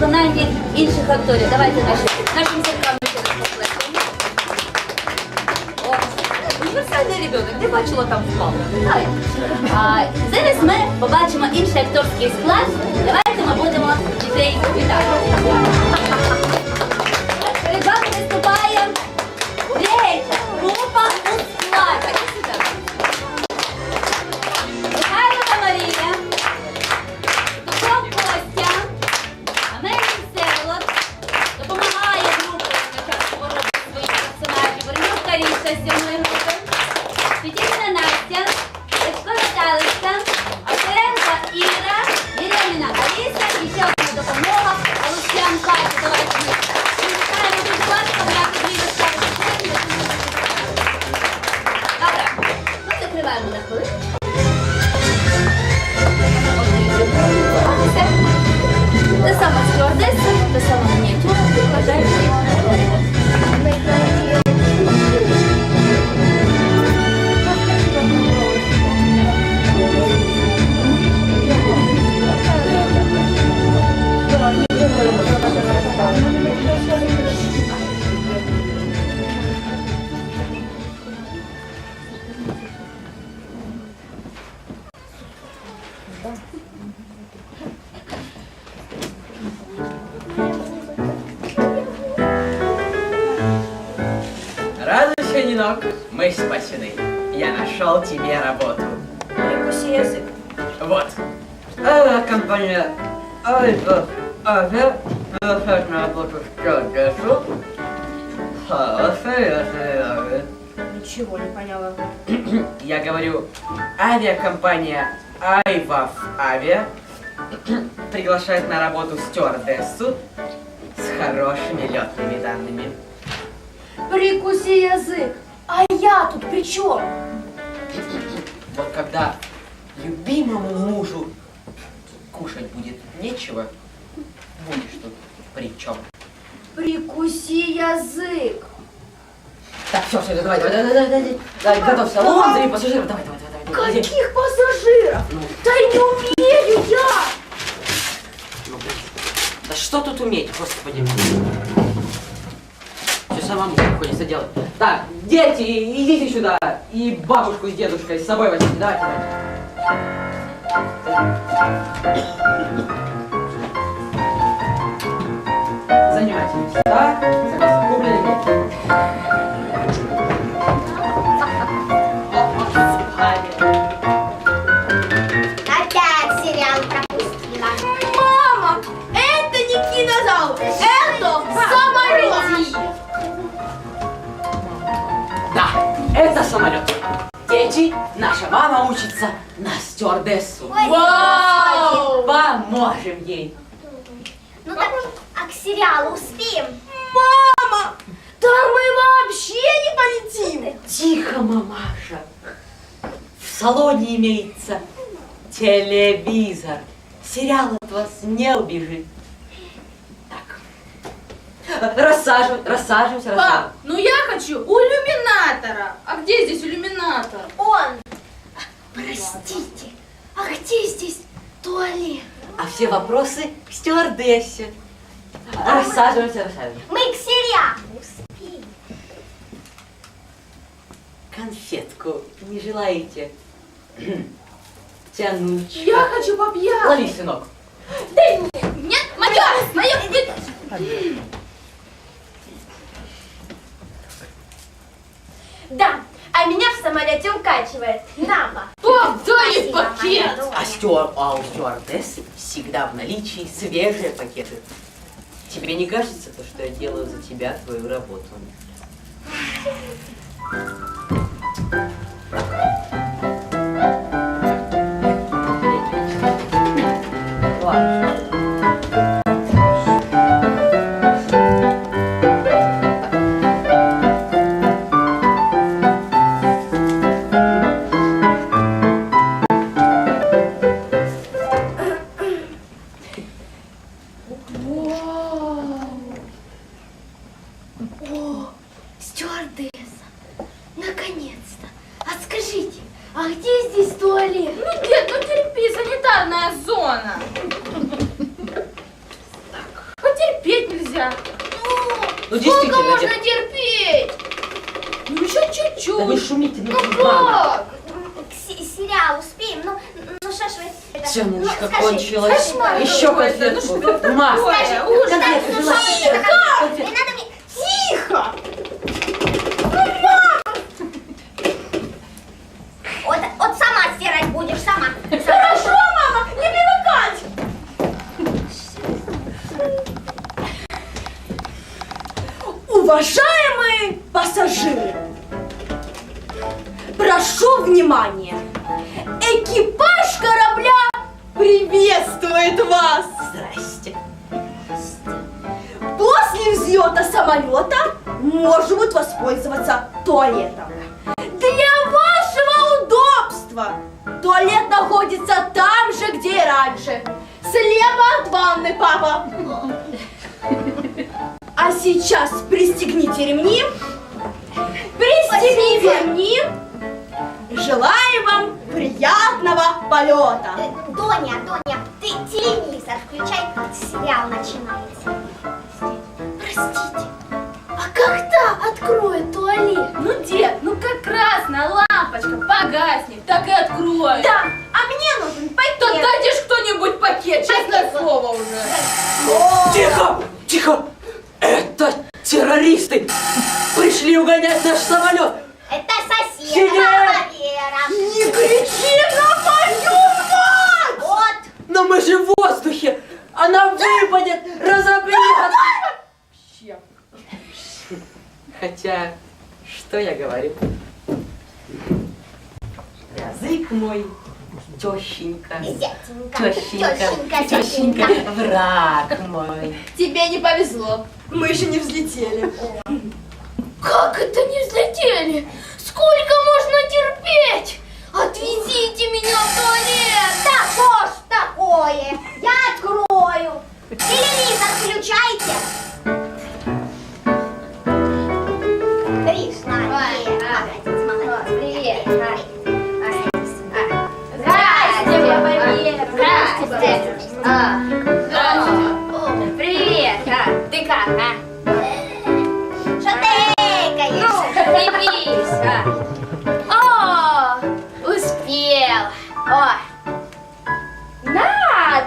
виконанні інших акторів. Давайте наші, нашим зіркам. Універсальний ребенок, де бачила там впав. А, зараз ми побачимо інший акторський склад. Давайте ми будемо дітей вітати. закриваємо на хвилинку. Те саме стюардеса, те саме мініатюра, вважаєте. Нинок, мы спасены. Я нашел тебе работу. Прикуси язык. Вот. А компания Альфа Авиа приглашает на работу стюардессу. Хорошая серия. Ничего не поняла. Я говорю, авиакомпания Айваф Авиа приглашает на работу стюардессу с хорошими летными данными. Прикуси язык. А я тут при чем? Вот когда любимому мужу кушать будет нечего, будешь тут при чем? Прикуси язык. Так, все, все, давай, давай, давай, давай, давай, давай, готовься, лондри, пассажиров, давай, давай, давай, давай, давай. Каких пассажиров? Ну, Да не умею я. ну, да что тут уметь, господи. Самому приходится делать. Так, дети, идите сюда, и бабушку с дедушкой с собой возьмите, давайте, давайте. Занимайтесь, да? Согласен, стюардессу. Вау! Поможем ей. Ну так, а к сериалу успеем? Мама, да мы вообще не полетим. Тихо, мамаша. В салоне имеется телевизор. Сериал от вас не убежит. Так. Рассаживаем, рассаживаемся, Пап, ну я хочу у иллюминатора. А где здесь иллюминатор? Он. Простите, а где здесь туалет? А все вопросы к стюардессе. Рассаживаемся, рассаживаемся. Мы к сериалу. Конфетку не желаете тянуть? Я хочу попьян. Лови, сынок. Нет, мое, мое, нет. Да, а в самолете укачивает. Нава. Пап, дай Спасибо, пакет. А, стюар, а у стюардесс всегда в наличии свежие пакеты. Тебе не кажется, то, что я делаю за тебя твою работу? О, стюардесса. Наконец-то. А скажите, а где здесь туалет? Ну, дед, ну терпи, санитарная зона. Ну Сколько действительно, можно дед- терпеть? Ну еще да не чуть-чуть. шумите, ну, Ну мама. как? К се- сериал успеем. Ну, ну что ж вы... это- Сонечка ну, кончилась. мама, Еще конфетку. ну что такое? Ма, Скажи, Ужас. куда- ну, взлета самолета может воспользоваться туалетом. Для вашего удобства туалет находится там же, где и раньше. Слева от ванны, папа. А сейчас пристегните ремни. Пристегните ремни. Желаю вам приятного полета. Э, Доня, Доня, ты телевизор включай, сериал начинается. Простите, а когда откроет туалет? Ну, дед, ну как красная лампочка погаснет, так и открой. Да, а мне нужен Да пакет. дайте ж кто-нибудь пакет, честное слово уже. Тихо! Тихо! Это террористы! Пришли угонять наш самолет! Это соседа, Сидеть! Валера. Не кричи на мою мать! Вот. Но мы же в воздухе! Она выпадет! Хотя, что я говорю? Язык мой, тещенька, Зятенька, тещенька, тещенька, враг мой. Тебе не повезло. Мы еще не взлетели. Как это не взлетели? Сколько можно терпеть? Отвезите меня в туалет! Да что ж такое? Я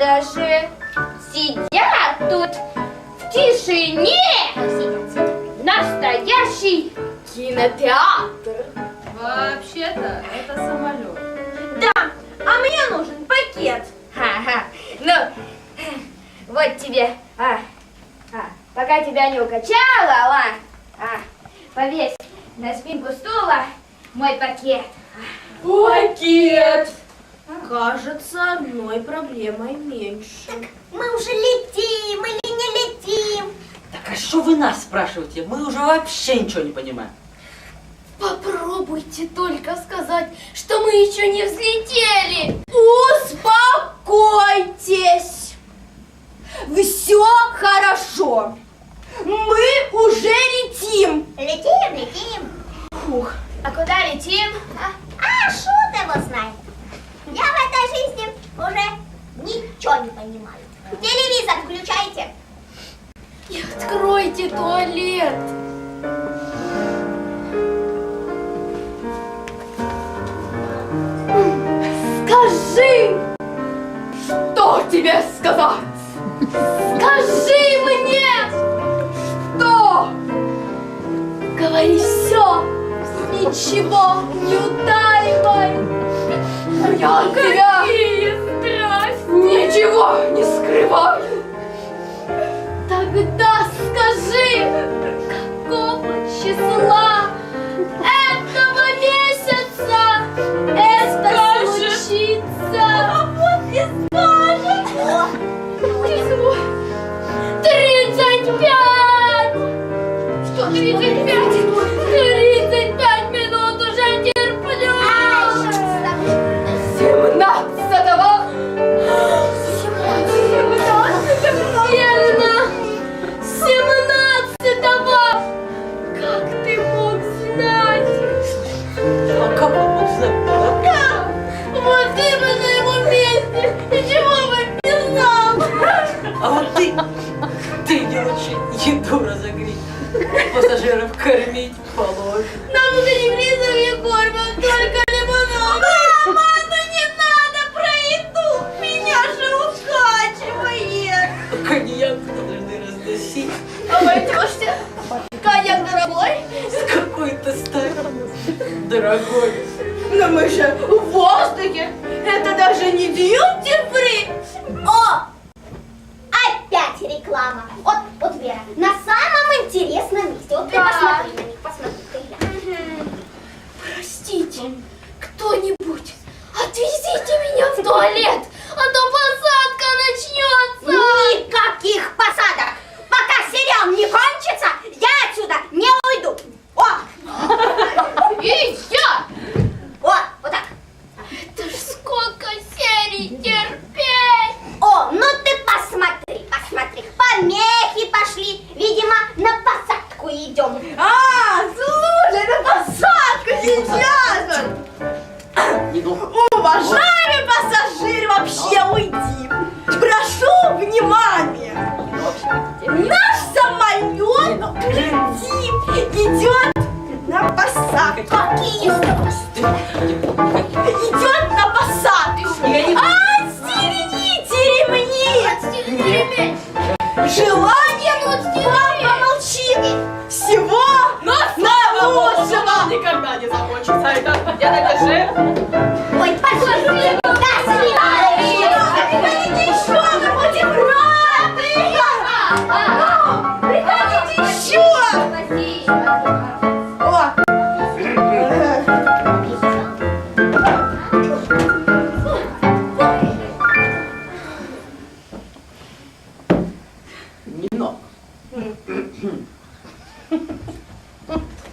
надо же. Сидят тут в тишине. Сидят, сидят. Настоящий кинотеатр. Вообще-то это самолет. Да, а мне нужен пакет. Ха-ха. Ну, вот тебе, а, а, пока тебя не укачала, ла, а, повесь на спинку стула мой пакет. Пакет. Кажется, одной проблемой меньше. Мы уже летим или не летим? Так а что вы нас спрашиваете? Мы уже вообще ничего не понимаем. Попробуйте только сказать, что мы еще не взлетели. Успокойтесь. Все хорошо. Мы уже летим. Летим, летим. Фух. А куда летим? А, а шут его знает. Я в этой жизни уже ничего не понимаю. Телевизор включайте. И откройте туалет. Скажи, что тебе сказать? Скажи мне, что? Говори все, ничего не утаивай. Я от тебя ничего не скрываю. Тогда скажи, какого числа пассажиров кормить меня в Никогда не закончится. Это где докажи. Ой, пошли. До свидания. Приходите еще, мы будем рады. Приходите еще. О. Нино.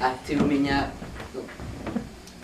А ты у меня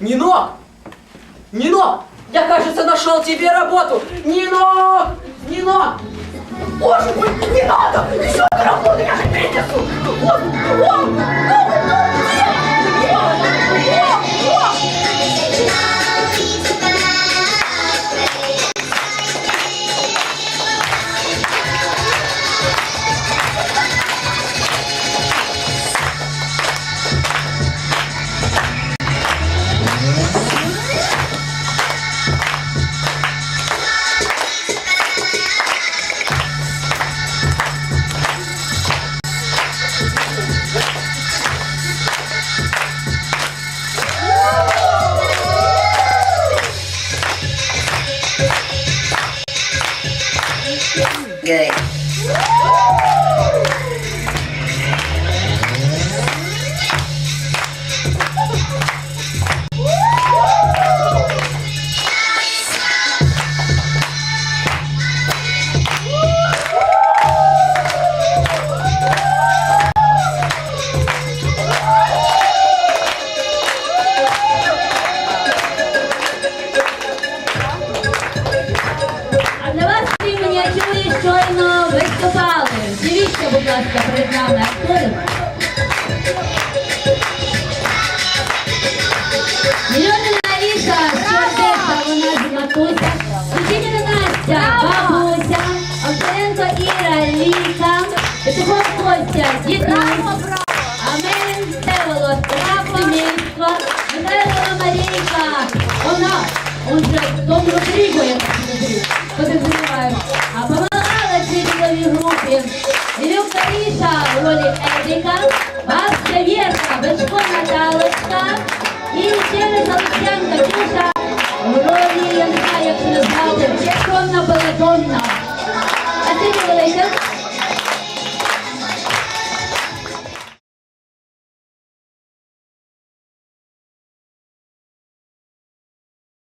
Нино! Нино! Я, кажется, нашел тебе работу! Нино! Нино! Боже мой, не надо! Еще одну работу я же принесу! О, о, ну А мініатюри щойно виступали. Дивіться, будь ласка, перед нами актори. Мільйонна Аліса, стюардеса, вона ж матуся. Сусідіна Настя, бабуся. Овчаренко Іра, Ліка. Петухов Костя, дідусь. он випрігує позиціонує. А помагала цій діловій групі Люкторіша в ролі Едіка, бабця Вірка, Бешко Наталочка і через Олексянка Кіша в ролі Янка, якщо не знати, Чеконна Балатонна. А ти, Олеся?